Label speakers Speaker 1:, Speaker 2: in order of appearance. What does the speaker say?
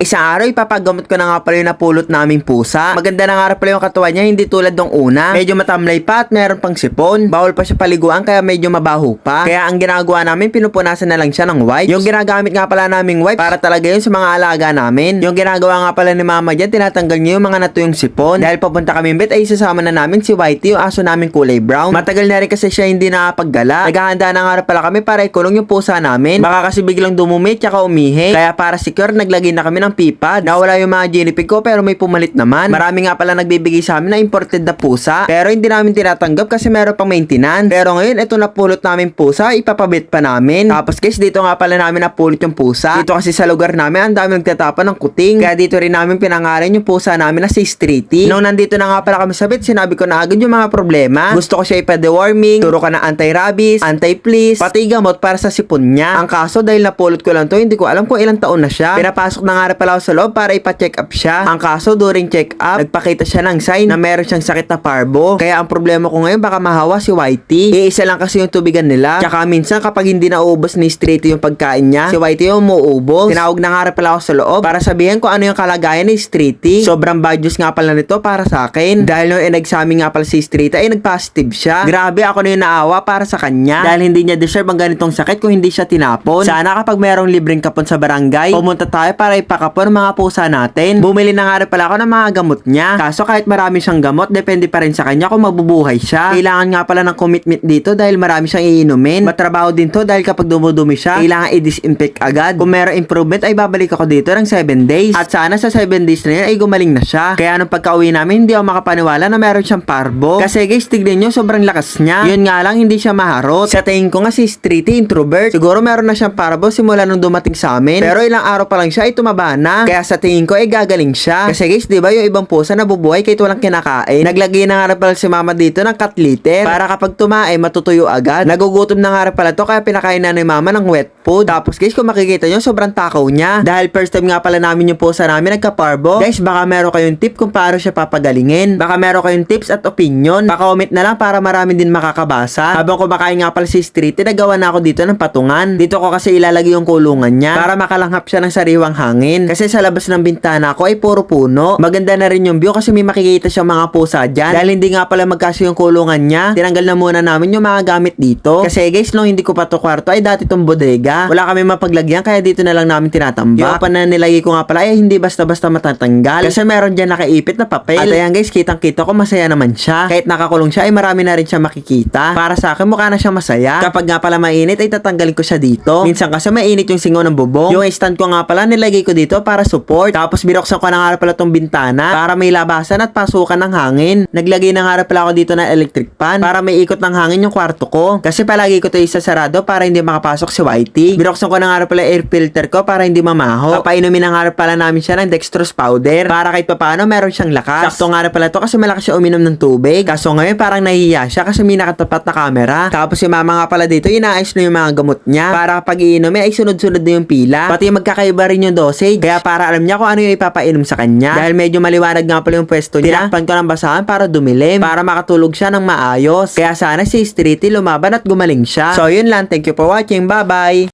Speaker 1: Isang araw, ipapagamot ko na nga pala yung napulot naming pusa. Maganda na nga pala yung katawan niya, hindi tulad nung una. Medyo matamlay pa at meron pang sipon. Bawal pa siya paliguan kaya medyo mabaho pa. Kaya ang ginagawa namin, pinupunasan na lang siya ng wipes. Yung ginagamit nga pala naming wipes para talaga yun sa mga alaga namin. Yung ginagawa nga pala ni mama dyan, tinatanggal niya yung mga natuyong sipon. Dahil papunta kami bet ay isasama na namin si Whitey, yung aso namin kulay brown. Matagal na rin kasi siya hindi nakapaggala. Naghahanda na nga pala kami para ikulong yung pusa namin. Baka kasi biglang dumumi tsaka umihi. Kaya para secure, naglagay na kami ng pipa. Nawala yung mga ginipig ko pero may pumalit naman. Marami nga pala nagbibigay sa amin na imported na pusa. Pero hindi namin tinatanggap kasi meron pang maintenance. Pero ngayon, ito na pulot namin pusa, ipapabit pa namin. Tapos guys, dito nga pala namin napulot yung pusa. Dito kasi sa lugar namin, ang dami nagtatapon ng kuting. Kaya dito rin namin pinangalan yung pusa namin na si Streety. Nung nandito na nga pala kami sa bit, sinabi ko na agad yung mga problema. Gusto ko siya ipa-deworming, turo ka ng anti-rabies, anti-fleas, pati gamot para sa sipon niya. Ang kaso, dahil napulot ko lang to, hindi ko alam kung ilang taon na siya. Pinapasok na nga pala ako sa loob para ipa-check up siya. Ang kaso, during check up, nagpakita siya ng sign na meron siyang sakit na parbo. Kaya ang problema ko ngayon, baka mahawa si Whitey. Iisa lang kasi yung tubigan nila. Tsaka minsan kapag hindi naubos ni Streety yung pagkain niya, si Whitey yung umuubos. Tinawag na nga pala ako sa loob para sabihin ko ano yung kalagayan ni Streety. Sobrang bad news nga pala nito para sa akin. Dahil nung in-examine nga pala si Streety ay nag-positive siya. Grabe ako na yung naawa para sa kanya. Dahil hindi niya deserve ang ganitong sakit kung hindi siya tinapon. Sana kapag merong libreng kapon sa barangay, pumunta tayo para ipakapon ang mga pusa natin. Bumili na nga rin pala ako ng mga gamot niya. Kaso kahit marami siyang gamot, depende pa rin sa kanya kung mabubuhay siya. Kailangan nga pala ng commitment dito dahil marami siyang iinumin. Matrabaho din to dahil kapag dumudumi siya, kailangan i-disinfect agad. Kung merong improvement ay babalik ako dito ng 7 days. At sana sa 7 days na yun ay gumaling na siya. Kaya nung pagka-uwi namin, hindi ako makapaniwala na meron siyang parbo. Kasi guys, tignan nyo, sobrang lakas niya. Yun nga lang, hindi siya maharot. Sa tingin ko nga si Streety introvert. Siguro meron na siyang parbo simula nung dumating sa amin. Pero ilang araw pa lang siya ay tumaba na. Kaya sa tingin ko ay gagaling siya. Kasi guys, di ba yung ibang pusa nabubuhay kahit walang kinakain. Naglagay na nga pala si mama dito ng cat litter. Para kapag tumae, matutuyo agad. Nagugutom na nga pala to kaya pinakain na ni mama ng wet food. Tapos guys, kung makikita nyo, sobrang takaw niya. Dahil first time nga pala namin yung pusa namin nagka-parbo. Guys, baka meron kayong tip kung paano siya papagalingin. Baka meron kayong tips at opinion. Pa-comment na lang para marami din makakabasa. Habang kumakain nga pala si Street, nagawa na ako dito ng patungan. Dito ko kasi ilalagay yung kulungan niya para makalanghap siya ng sariwang hangin. Kasi sa labas ng bintana ko ay puro puno. Maganda na rin yung view kasi may makikita siyang mga pusa dyan. Dahil hindi nga pala magkasya yung kulungan niya, tinanggal na muna namin yung mga gamit dito. Kasi guys, nung hindi ko pa to kwarto ay dati tong bodega. Wala kami mapaglagyan kaya dito na lang namin tinatambak. Yung pa na nilagay ko nga pala ay hindi basta-basta matatanggal. Kasi meron dyan nakaipit na papel. At ayan guys, kitang-kita ko masaya naman siya. Kahit nakakulong siya ay marami na rin siya makikita. Para sa akin mukha na siya masaya. Kapag nga pala mainit ay tatanggalin ko siya dito. Minsan kasi mainit yung singaw ng bubong. Yung stand ko nga pala nilagay ko dito para support. Tapos binuksan ko na nga pala tong bintana para may labasan at pasukan ng hangin. Naglagay na nga pala ako dito ng electric fan para may ikot ng hangin yung kwarto ko. Kasi palagi ko to isasarado para hindi makapasok si Whitey. Binuksan ko na nga pala air filter ko para hindi mamaho. Papainumin na nga pala namin siya ng dextrose powder para kahit papaano meron siyang lakas. Sakto nga pala to kasi malakas siya uminom ng tubig. Kaso ngayon parang nahihiya siya kasi may nakatapat na camera. Tapos si mama nga pala dito inaayos na yung mga gamot niya para kapag iinom ay sunod-sunod na yung pila. Pati magkakaiba rin yung dosage. Kaya para alam niya kung ano yung ipapainom sa kanya. Dahil medyo maliwanag nga pala yung pwesto niya. Tinakpan ko ng basahan para dumilim. Para makatulog siya ng maayos. Kaya sana si Streety lumaban at gumaling siya. So yun lang. Thank you for watching. Bye-bye.